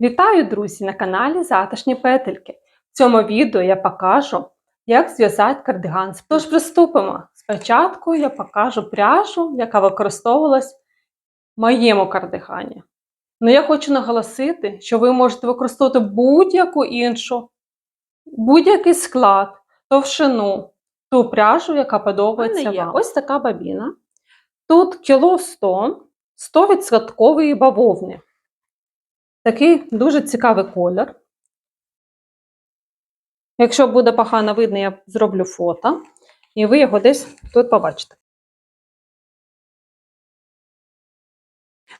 Вітаю, друзі, на каналі Затишні Петельки. В цьому відео я покажу, як зв'язати кардиган. Тож приступимо. Спочатку я покажу пряжу, яка використовувалась в моєму кардигані. Ну я хочу наголосити, що ви можете використовувати будь-яку іншу, будь-який склад, товщину, ту пряжу, яка подобається вам. Ось така бабіна. Тут кіло 100, 100% бавовни. Такий дуже цікавий колір. Якщо буде погано видно, я зроблю фото, і ви його десь тут побачите.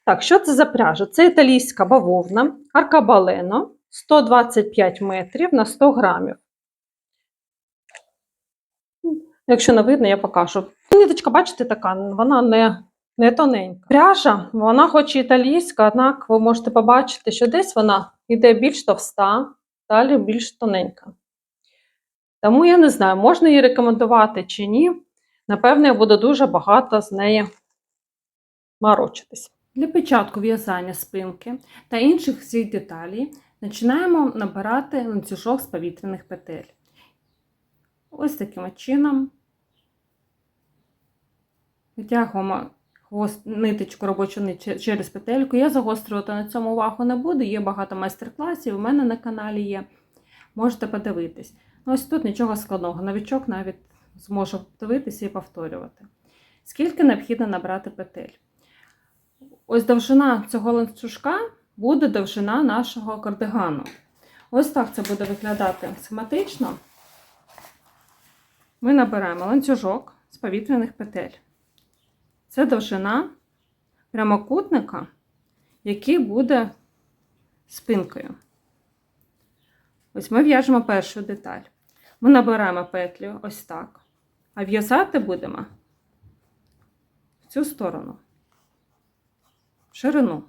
Так, що це за пряжа? Це італійська бавовна, аркабалено 125 метрів на 100 грамів. Якщо не видно, я покажу. Ниточка, бачите, така, вона не не тоненька. Пряжа, вона хоч італійська, однак ви можете побачити, що десь вона йде більш товста, далі більш тоненька. Тому я не знаю, можна її рекомендувати чи ні. Напевно, я буду дуже багато з неї морочитись. Для початку в'язання спинки та інших всіх деталей починаємо набирати ланцюжок з повітряних петель. Ось таким чином витягуємо ниточку робочу нит через петельку. Я загострювати на цьому увагу не буду, є багато майстер-класів, у мене на каналі є. Можете подивитись. Ну, Ось тут нічого складного. Новичок навіть зможе подивитися і повторювати. Скільки необхідно набрати петель? Ось довжина цього ланцюжка буде довжина нашого кардигану. Ось так це буде виглядати схематично. Ми набираємо ланцюжок з повітряних петель. Це довжина прямокутника, який буде спинкою. Ось ми в'яжемо першу деталь. Ми набираємо петлю ось так. А в'язати будемо в цю сторону, в ширину.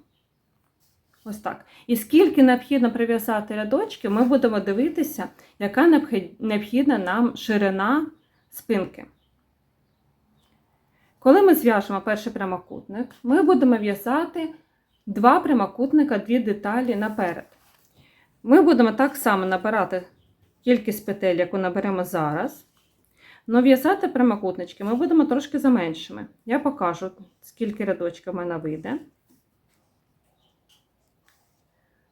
Ось так. І скільки необхідно прив'язати рядочки, ми будемо дивитися, яка необхідна нам ширина спинки. Коли ми зв'яжемо перший прямокутник, ми будемо в'язати два прямокутника, дві деталі наперед. Ми будемо так само набирати кількість петель, яку наберемо зараз. Но в'язати прямокутнички ми будемо трошки за меншими. Я покажу, скільки рядочків в мене вийде.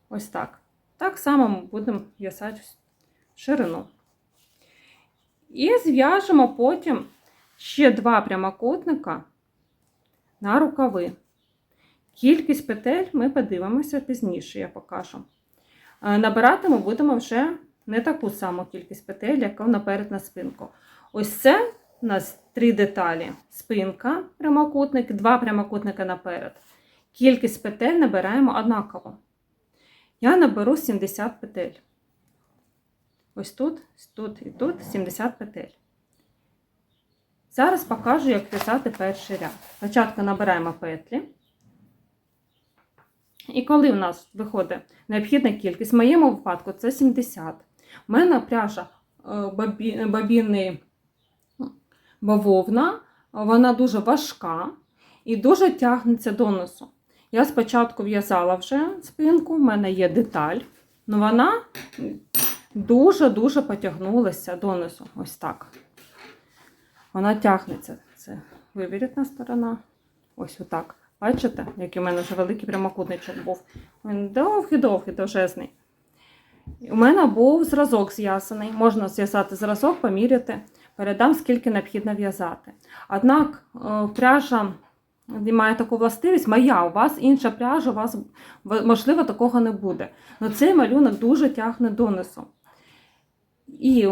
Ось так. Так само ми будемо в'язати ширину. І зв'яжемо потім ще два прямокутника на рукави. Кількість петель ми подивимося пізніше, я покажу. Набирати ми будемо вже не таку саму кількість петель, яка наперед на спинку. Ось це у нас три деталі: спинка, прямокутник, два прямокутника наперед. Кількість петель набираємо однаково. Я наберу 70 петель. Ось тут, тут і тут 70 петель. Зараз покажу, як в'язати перший ряд. Спочатку набираємо петлі. І коли в нас виходить необхідна кількість, в моєму випадку це 70. У мене пряжа е, бабінний бавовна, вона дуже важка і дуже тягнеться до носу. Я спочатку в'язала вже спинку, в мене є деталь, але вона дуже-дуже потягнулася до носу. Ось так. Вона тягнеться. Це вивірітна сторона. Ось отак. Бачите, який у мене вже великий прямокутничок був. Він довгий-довгий, довжезний. У мене був зразок зв'язаний. Можна зв'язати зразок, поміряти, передам, скільки необхідно в'язати. Однак пряжа має таку властивість, моя, у вас інша пряжа, у вас, можливо, такого не буде. Але цей малюнок дуже тягне донизу. І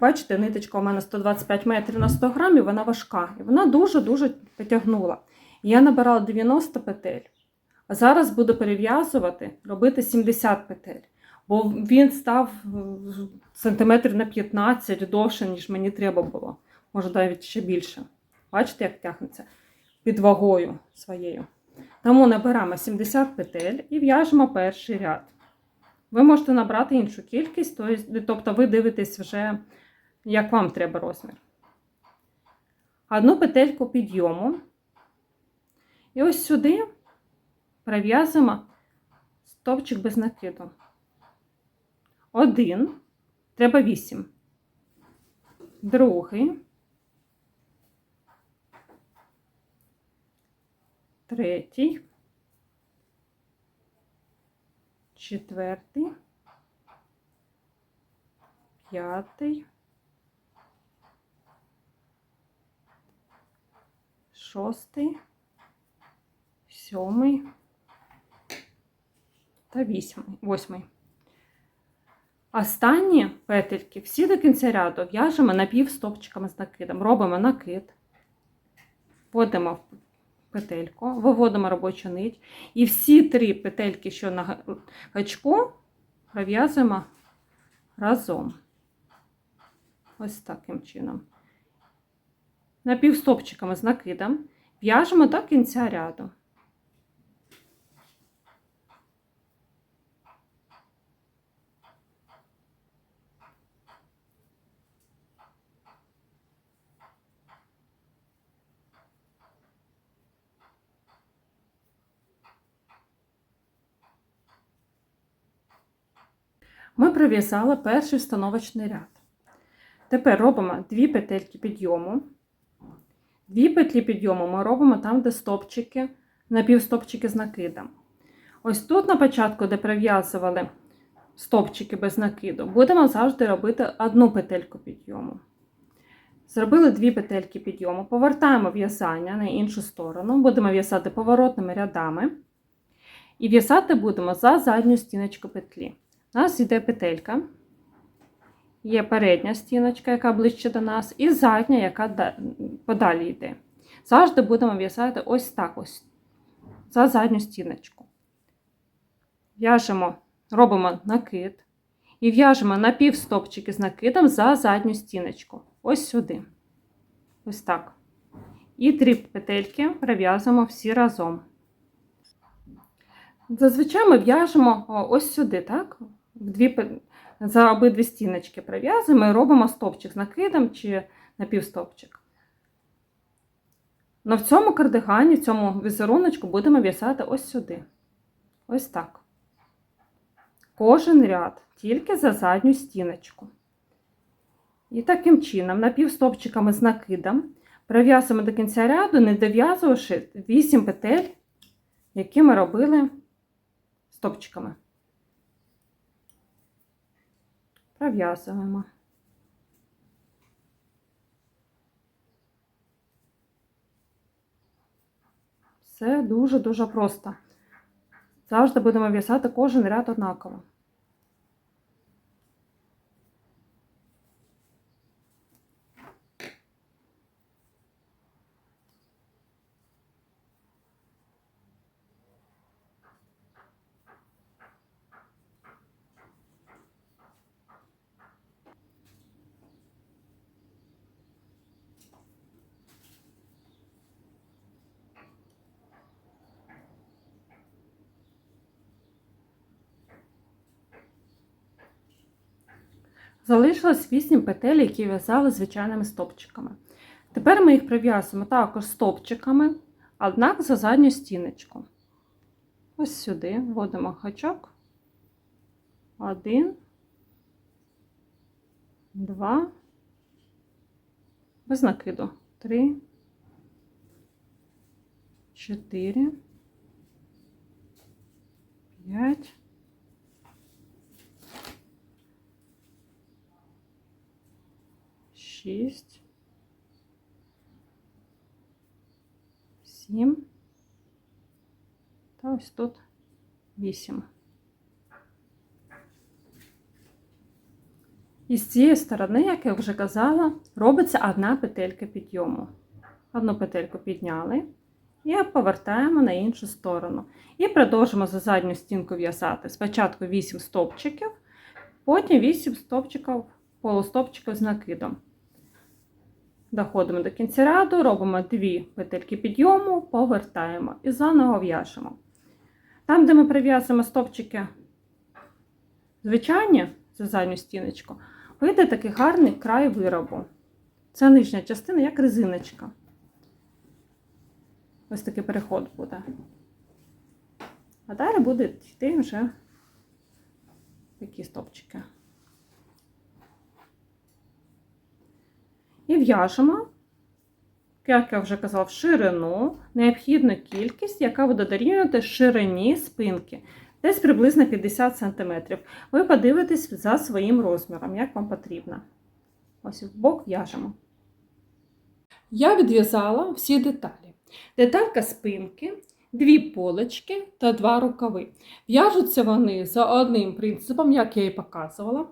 бачите, ниточка у мене 125 метрів на 100 грамів, вона важка. І вона дуже-дуже потягнула. Я набирала 90 петель. А зараз буду перев'язувати, робити 70 петель. Бо він став сантиметрів на 15 довше, ніж мені треба було. Може, навіть ще більше. Бачите, як тягнеться під вагою своєю. Тому набираємо 70 петель і в'яжемо перший ряд. Ви можете набрати іншу кількість, тобто ви дивитесь вже, як вам треба розмір. Одну петельку підйому. І ось сюди прив'язуємо стовпчик без накиду. Один. Треба вісім. Другий. Третій. Четвертий. П'ятий. Шостий. Сьомий. Та. Восьмий. Останні петельки всі до кінця ряду в'яжемо напівстопчиками з накидом. Робимо накид, вводимо петельку, виводимо робочу нить. І всі три петельки, що на га- гачку, пров'язуємо разом. Ось таким чином. Напівстопчиками з накидом в'яжемо до кінця ряду. Ми пров'язали перший встановочний ряд. Тепер робимо дві петельки підйому. Дві петлі підйому ми робимо там, де стопчики, напівстопчики з накидом. Ось тут на початку, де прив'язували стопчики без накиду, будемо завжди робити одну петельку підйому. Зробили дві петельки підйому, повертаємо в'язання на іншу сторону, будемо в'язати поворотними рядами. І в'язати будемо за задню стіночку петлі. У нас йде петелька. Є передня стіночка, яка ближче до нас, і задня, яка подалі йде. Завжди будемо в'язати ось так ось за задню стіночку. В'яжемо, робимо накид і в'яжемо на напівстопчики з накидом за задню стіночку. Ось сюди. Ось так. І три петельки прив'язуємо всі разом. Зазвичай ми в'яжемо ось сюди, так? В дві, за обидві стіночки прив'язуємо і робимо стовпчик з накидом чи напівстовпчик. Но в цьому кардигані, в цьому візеруночку будемо в'язати ось сюди. Ось так. Кожен ряд, тільки за задню стіночку. І таким чином, напівстовпчиками з накидом, прив'язуємо до кінця ряду, не дов'язувавши 8 петель, які ми робили стопчиками. Пров'язуємо. Все дуже-дуже просто. Завжди будемо в'язати кожен ряд однаково. Залишилось 8 петель, які в'язали звичайними стопчиками. Тепер ми їх прив'язуємо також стопчиками, однак за задню стіночку. Ось сюди вводимо гачок. Один, два, без накиду. Три, чотири, п'ять. Шість, сім та ось тут вісім. І з цієї сторони, як я вже казала, робиться одна петелька підйому. Одну петельку підняли і повертаємо на іншу сторону. І продовжимо за задню стінку в'язати. Спочатку 8 стовпчиків, потім 8 стовпчиків, полустовпчиків з накидом. Доходимо до кінця ряду, робимо дві петельки підйому, повертаємо і заново в'яжемо. Там, де ми прив'язуємо стовпчики звичайні за задню стіночку, вийде такий гарний край виробу. Це нижня частина, як резиночка. Ось такий переход буде. А далі будуть йти вже такі стопчики. І в'яжемо, як я вже казала, в ширину необхідну кількість, яка буде дорівнювати ширині спинки. Десь приблизно 50 см. Ви подивитесь за своїм розміром, як вам потрібно. Ось в бок в'яжемо. Я відв'язала всі деталі. Деталька спинки, дві полочки та два рукави. В'яжуться вони за одним принципом, як я і показувала.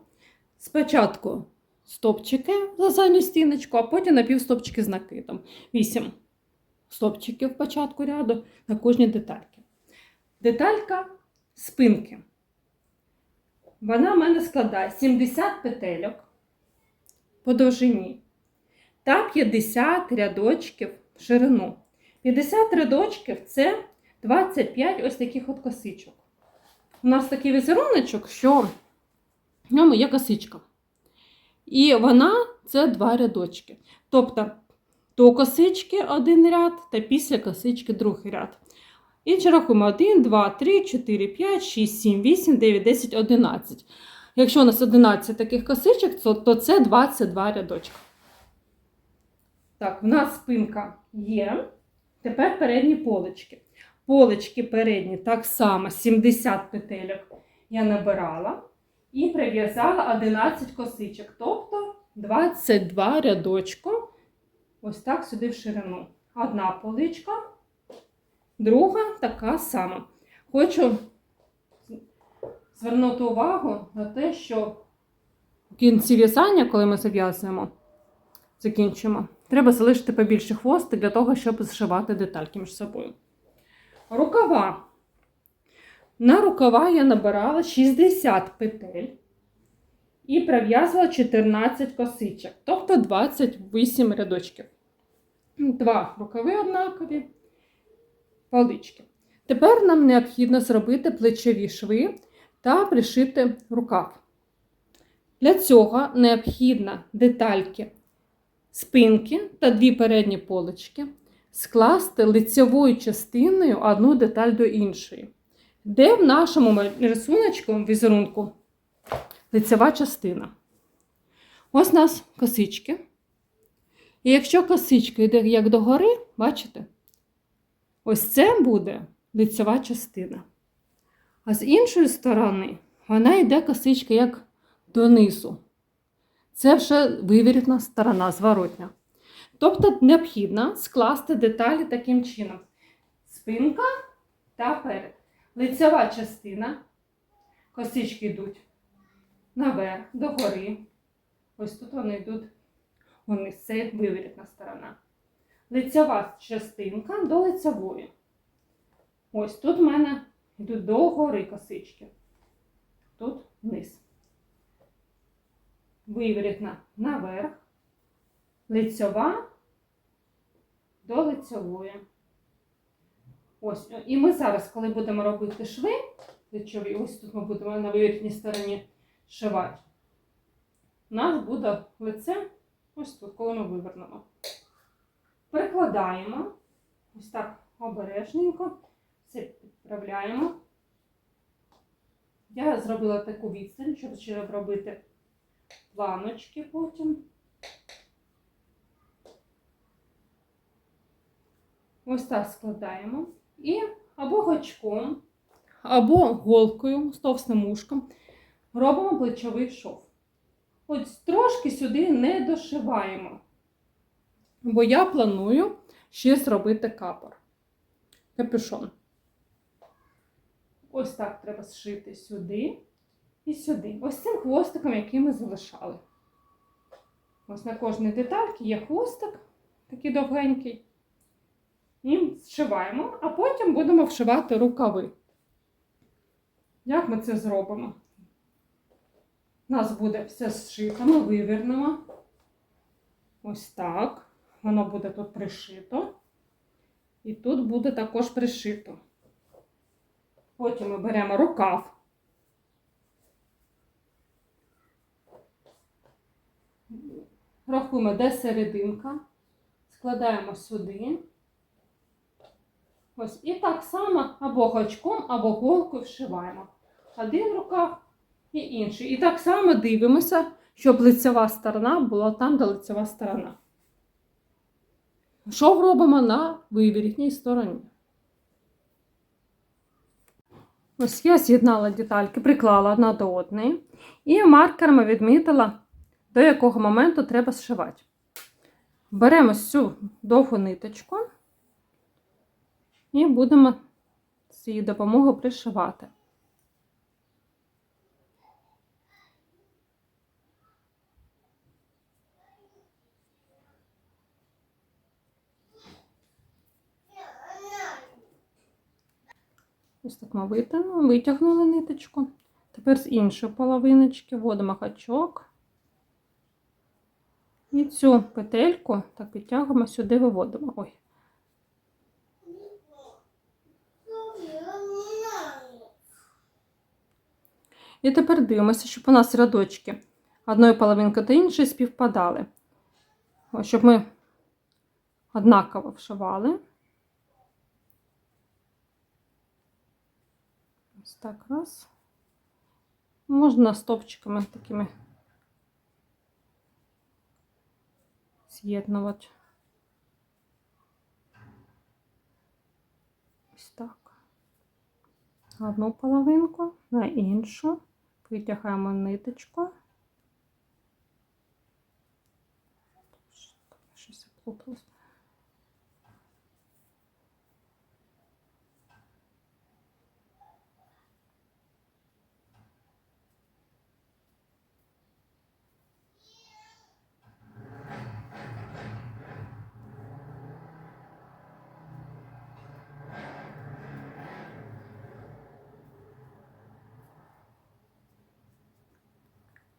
Спочатку стопчики за задню стіночку, а потім напівстопчики з накидом. 8 стопчиків початку ряду на кожній детальці. Деталька спинки. Вона в мене складає 70 петельок по довжині та 50 рядочків в ширину. 50 рядочків це 25 ось таких от косичок. У нас такий візеруночок, що в ньому є косичка. І вона це два рядочки. Тобто до косички один ряд та після косички другий ряд. І ще рахуємо 1, 2, 3, 4, 5, 6, 7, 8, 9, 10, 11. Якщо у нас 11 таких косичок, то, то це 22 рядочка. Так, в нас спинка є. Тепер передні полочки. Полочки передні так само 70 петельок я набирала і прив'язала 11 косичок, тобто 22 рядочку. Ось так сюди в ширину. Одна поличка, друга така сама. Хочу звернути увагу на те, що в кінці в'язання, коли ми зав'язуємо, закінчимо, треба залишити побільше хвости для того, щоб зшивати детальки між собою. Рукава. На рукава я набирала 60 петель і прив'язувала 14 косичок, тобто 28 рядочків. Два рукави однакові, палички. Тепер нам необхідно зробити плечові шви та пришити рукав. Для цього необхідно детальки спинки та дві передні полочки скласти лицевою частиною одну деталь до іншої. Де в нашому рисуночку візерунку лицева частина. Ось у нас косички. І якщо косичка йде як догори, бачите? Ось це буде лицева частина. А з іншої сторони, вона йде косичка як донизу. Це вже вивірена сторона зворотня. Тобто необхідно скласти деталі таким чином: спинка та перед. Лицева частина, косички йдуть наверх, догори. Ось тут вони йдуть вниз, це виворітна сторона. Лицева частинка до лицевої. Ось тут в мене йдуть догори косички. Тут вниз. Виворітна наверх, лицьова до лицевої. Ось. І ми зараз, коли будемо робити шви, ось тут ми будемо на виворітній стороні шивати. У нас буде лице ось тут, коли ми вивернемо. Прикладаємо ось так обережненько, все підправляємо. Я зробила таку відстань, щоб ще робити планочки потім. Ось так складаємо. І або гачком, або голкою з товстим ушком робимо плечовий шов. Ось трошки сюди не дошиваємо, бо я планую ще зробити капор. Капюшон. Ось так треба зшити сюди і сюди. Ось цим хвостиком, який ми залишали. Ось на кожній детальці є хвостик, такий довгенький. І зшиваємо, а потім будемо вшивати рукави. Як ми це зробимо? У нас буде все зшито, ми вивернемо. Ось так. Воно буде тут пришито. І тут буде також пришито. Потім ми беремо рукав. Рахуємо, де серединка. Складаємо сюди. Ось і так само або гачком, або голкою вшиваємо. Один рукав і інший. І так само дивимося, щоб лицева сторона була там, де лицева сторона. Що робимо на виворітній стороні? Ось я з'єднала детальки, приклала одна до одної і маркерами відмітила, до якого моменту треба зшивати. Беремо цю довгу ниточку і будемо з її допомогою пришивати. Ось так ми витягнули, витягнули ниточку. Тепер з іншої половиночки вводимо гачок. І цю петельку так підтягуємо сюди, виводимо. Ой. І тепер дивимося, щоб у нас рядочки одної половинки до іншої співпадали. Ось, щоб ми однаково вшивали. Ось так раз. Можна стовпчиками такими з'єднувати. Ось так. Одну половинку на іншу. Витягаємо ниточку. Щось заплуталось.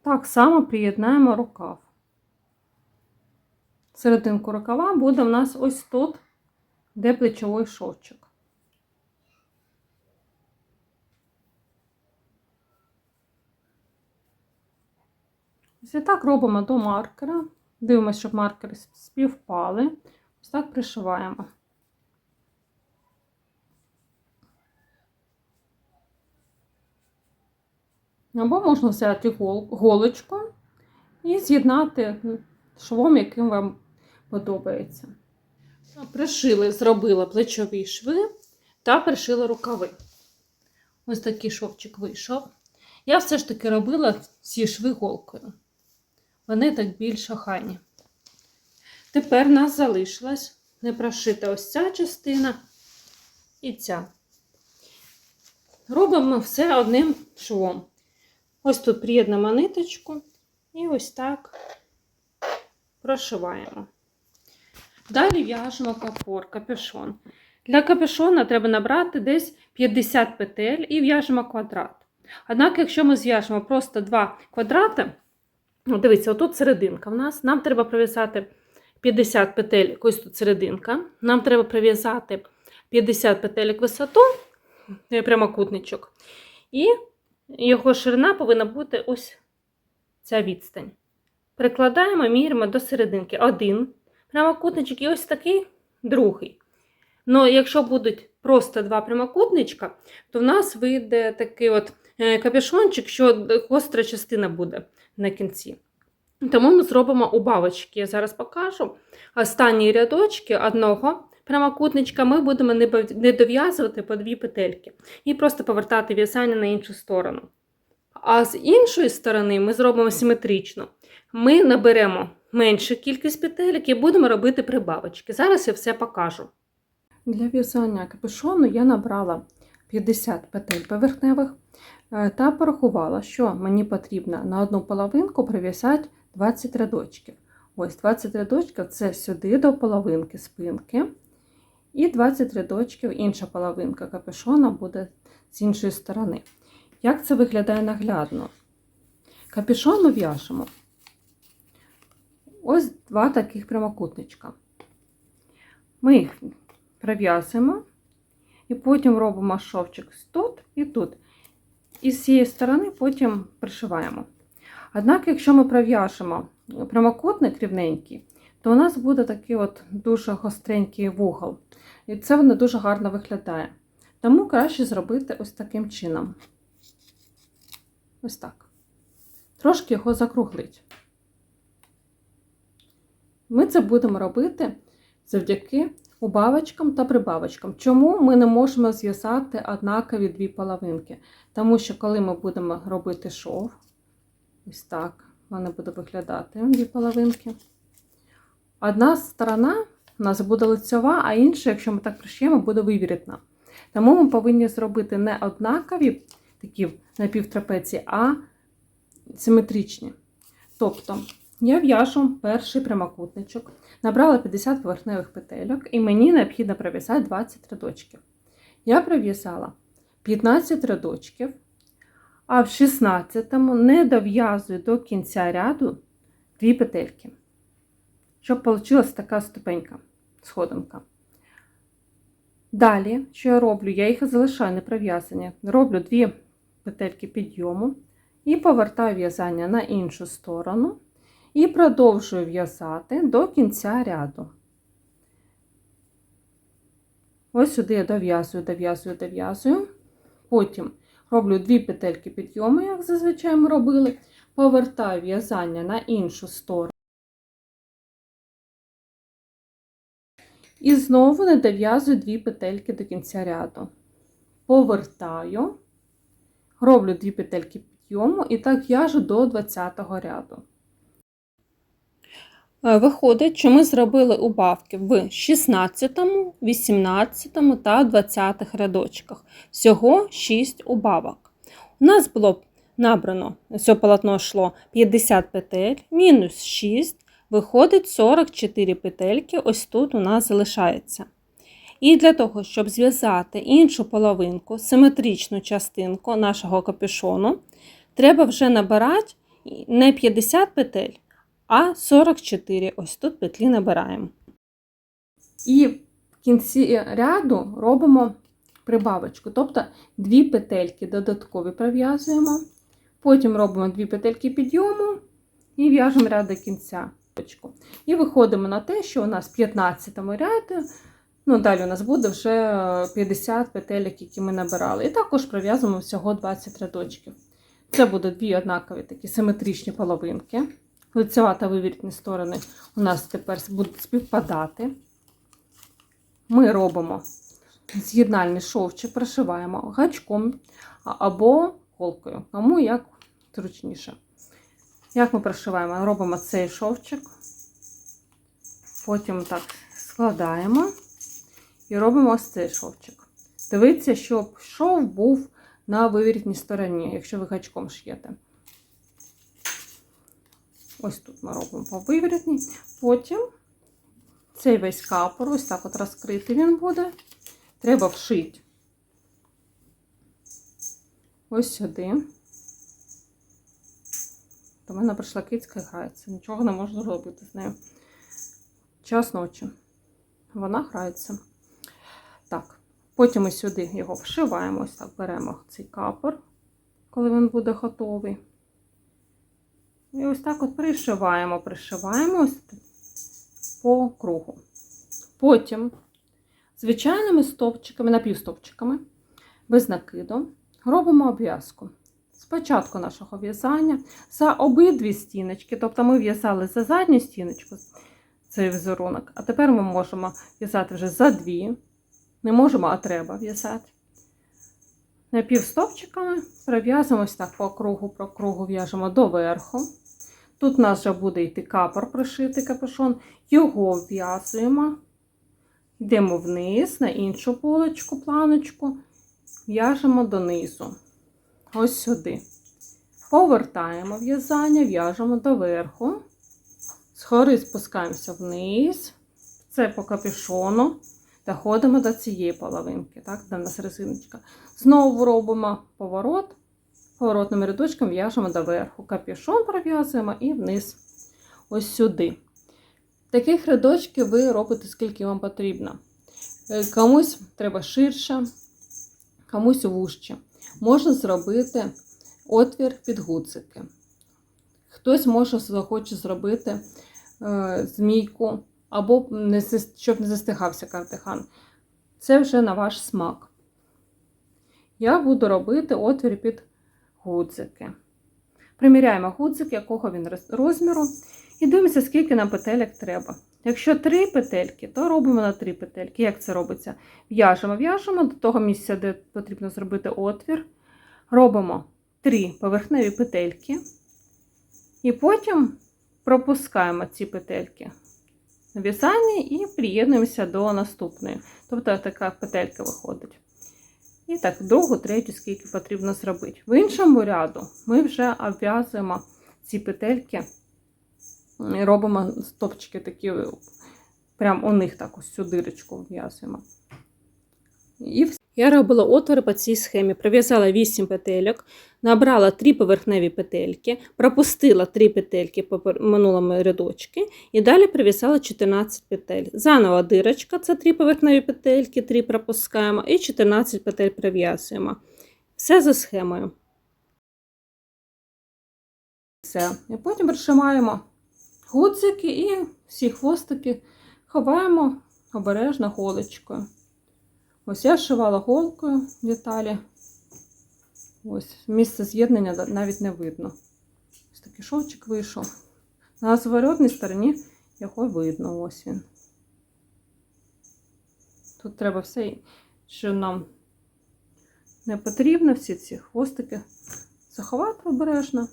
Так само приєднаємо рукав. Серединку рукава буде в нас ось тут, де плечовий шовчик. Ось і так робимо до маркера. Дивимося, щоб маркери співпали. Ось так пришиваємо. Або можна взяти голочку і з'єднати швом, яким вам подобається. Пришили, зробила плечові шви та пришила рукави. Ось такий шовчик вийшов. Я все ж таки робила ці шви голкою. Вони так більш охайні. Тепер нас залишилась не прошита ось ця частина і ця. Робимо все одним швом. Ось тут приєднемо ниточку і ось так прошиваємо. Далі в'яжемо капор, капюшон. Для капюшона треба набрати десь 50 петель і в'яжемо квадрат. Однак, якщо ми зв'яжемо просто два квадрати, ну, дивіться, отут серединка в нас, нам треба пров'язати 50 петель, ось тут серединка. Нам треба пров'язати 50 петель висоту, прямокутничок. І його ширина повинна бути ось ця відстань. Прикладаємо, міряємо до серединки. Один прямокутничок і ось такий другий. Ну, якщо будуть просто два прямокутничка, то в нас вийде такий от е, капюшончик, що гостра частина буде на кінці. Тому ми зробимо убавочки. Я зараз покажу. Останні рядочки одного прямокутничка ми будемо не дов'язувати по дві петельки і просто повертати в'язання на іншу сторону. А з іншої сторони ми зробимо симетрично. Ми наберемо меншу кількість петелек і будемо робити прибавочки. Зараз я все покажу. Для в'язання капюшону я набрала 50 петель поверхневих е, та порахувала, що мені потрібно на одну половинку прив'язати 20 рядочків. Ось 20 рядочків це сюди до половинки спинки. І 20 рядочків інша половинка капюшона буде з іншої сторони. Як це виглядає наглядно? Капюшон ми в'яжемо. Ось два таких прямокутничка. Ми їх прив'язуємо і потім робимо шовчик тут і тут. І з цієї сторони потім пришиваємо. Однак, якщо ми пров'яжемо прямокутник рівненький, то у нас буде такий от дуже гостренький вугол. І це не дуже гарно виглядає. Тому краще зробити ось таким чином. Ось так. Трошки його закруглить. Ми це будемо робити завдяки убавочкам та прибавочкам. Чому ми не можемо зв'язати однакові дві половинки? Тому що, коли ми будемо робити шов, ось так, вони буде виглядати дві половинки. Одна сторона у нас буде лицьова, а інша, якщо ми так пришиємо, буде вивірітна. Тому ми повинні зробити не однакові такі напівтрапеції, а симетричні. Тобто, я в'яжу перший прямокутничок, набрала 50 поверхневих петельок, і мені необхідно пров'язати 20 рядочків. Я пров'язала 15 рядочків, а в 16-му не дов'язую до кінця ряду 2 петельки. Щоб вийшла така ступенька, сходинка. Далі, що я роблю? Я їх залишаю не пров'язані. Роблю 2 петельки підйому і повертаю в'язання на іншу сторону. І продовжую в'язати до кінця ряду. Ось сюди я дов'язую, дов'язую, дов'язую. Потім роблю дві петельки підйому, як зазвичай ми робили, повертаю в'язання на іншу сторону. І знову не дов'язую дві петельки до кінця ряду. Повертаю, роблю дві петельки підйому і так в'яжу до 20 ряду. Е, Виходить, що ми зробили убавки в 16, 18 та 20 рядочках. Всього 6 убавок. У нас було набрано, все полотно йшло 50 петель, мінус 6, виходить 44 петельки, ось тут у нас залишається. І для того, щоб зв'язати іншу половинку, симетричну частинку нашого капюшону, треба вже набирати не 50 петель, а 44. Ось тут петлі набираємо. І в кінці ряду робимо прибавочку, тобто дві петельки додаткові пров'язуємо, потім робимо дві петельки підйому і в'яжемо ряд до кінця. І виходимо на те, що у нас 15 ряді, ну далі у нас буде вже 50 петелек, які ми набирали. І також пров'язуємо всього 20 рядочків. Це будуть дві однакові такі симетричні половинки. Лицева та вивірні сторони у нас тепер будуть співпадати. Ми робимо з'єднальний шовчик, прошиваємо гачком або голкою, кому як зручніше. Як ми прошиваємо? Робимо цей шовчик, потім так складаємо і робимо ось цей шовчик. Дивіться, щоб шов був на вивірітній стороні, якщо ви гачком шиєте. Ось тут ми робимо по виворітній. Потім цей весь капор, ось так от розкритий він буде. Треба вшити ось сюди. До мене прийшла кицька і грається. Нічого не можу зробити з нею. Час ночі. Вона грається. Так, потім ми сюди його вшиваємо, ось так беремо цей капор, коли він буде готовий. І ось так от пришиваємо, пришиваємо по кругу. Потім звичайними стовпчиками, напівстовпчиками, без накиду, робимо обв'язку. Спочатку нашого в'язання за обидві стіночки, тобто ми в'язали за задню стіночку цей візерунок, а тепер ми можемо в'язати вже за дві. Не можемо, а треба в'язати. Напівстовпчиками пров'язуємо ось так по кругу, по кругу в'яжемо до верху. Тут у нас вже буде йти капор пришитий капюшон, його в'язуємо, йдемо вниз на іншу полочку, планочку, в'яжемо донизу. Ось сюди. Повертаємо в'язання, в'яжемо до верху. Згори спускаємося вниз, це по капюшону. Доходимо до цієї половинки, так, де в нас резиночка. Знову робимо поворот, поворотним рядочком в'яжемо доверху. Капюшон пров'язуємо і вниз, ось сюди. Таких рядочків ви робите, скільки вам потрібно. Е, Комусь треба ширше, комусь вужче. Можна зробити отвір під гуцики. Хтось може захоче зробити е, змійку, або не, щоб не застигався кардиган. Це вже на ваш смак. Я буду робити отвір під гудзики. Приміряємо гудзик, якого він розміру, і дивимося, скільки нам петелек треба. Якщо три петельки, то робимо на три петельки. Як це робиться? В'яжемо, в'яжемо до того місця, де потрібно зробити отвір. Робимо три поверхневі петельки. І потім пропускаємо ці петельки на в'язання і приєднуємося до наступної. Тобто така петелька виходить. І так, другу, третю, скільки потрібно зробити. В іншому ряду ми вже обв'язуємо ці петельки, робимо стопчики такі, прямо у них так ось цю дирочку вв'язуємо. І все. Я робила отвори по цій схемі. Пров'язала 8 петельок, набрала 3 поверхневі петельки, пропустила 3 петельки по минулому рядочки і далі пров'язала 14 петель. Заново дирочка, це 3 поверхневі петельки, 3 пропускаємо і 14 петель пров'язуємо. Все за схемою. Все. І потім пришиваємо гудзики і всі хвостики ховаємо обережно голочкою. Ось я шивала голкою деталі. Ось місце з'єднання навіть не видно. Ось такий шовчик вийшов. На зворотній стороні його видно. Ось він. Тут треба все, що нам не потрібно, всі ці хвостики заховати обережно.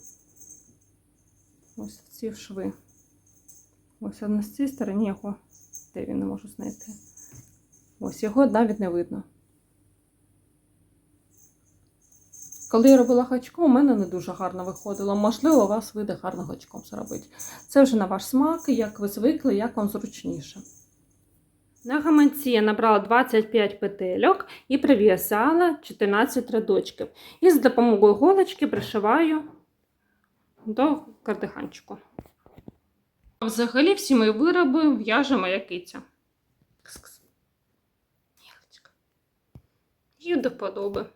Ось в ці шви. Ось а на цій стороні його, де він не можу знайти. Ось його навіть не видно. Коли я робила гачком, у мене не дуже гарно виходило. Можливо, у вас вийде гарно гачком зробити. Це вже на ваш смак, як ви звикли, як вам зручніше. На гаманці я набрала 25 петельок і прив'язала 14 рядочків. І з допомогою голочки пришиваю до кардиганчику. Взагалі, всі мої вироби в'яже моя киця. Їй до подоби.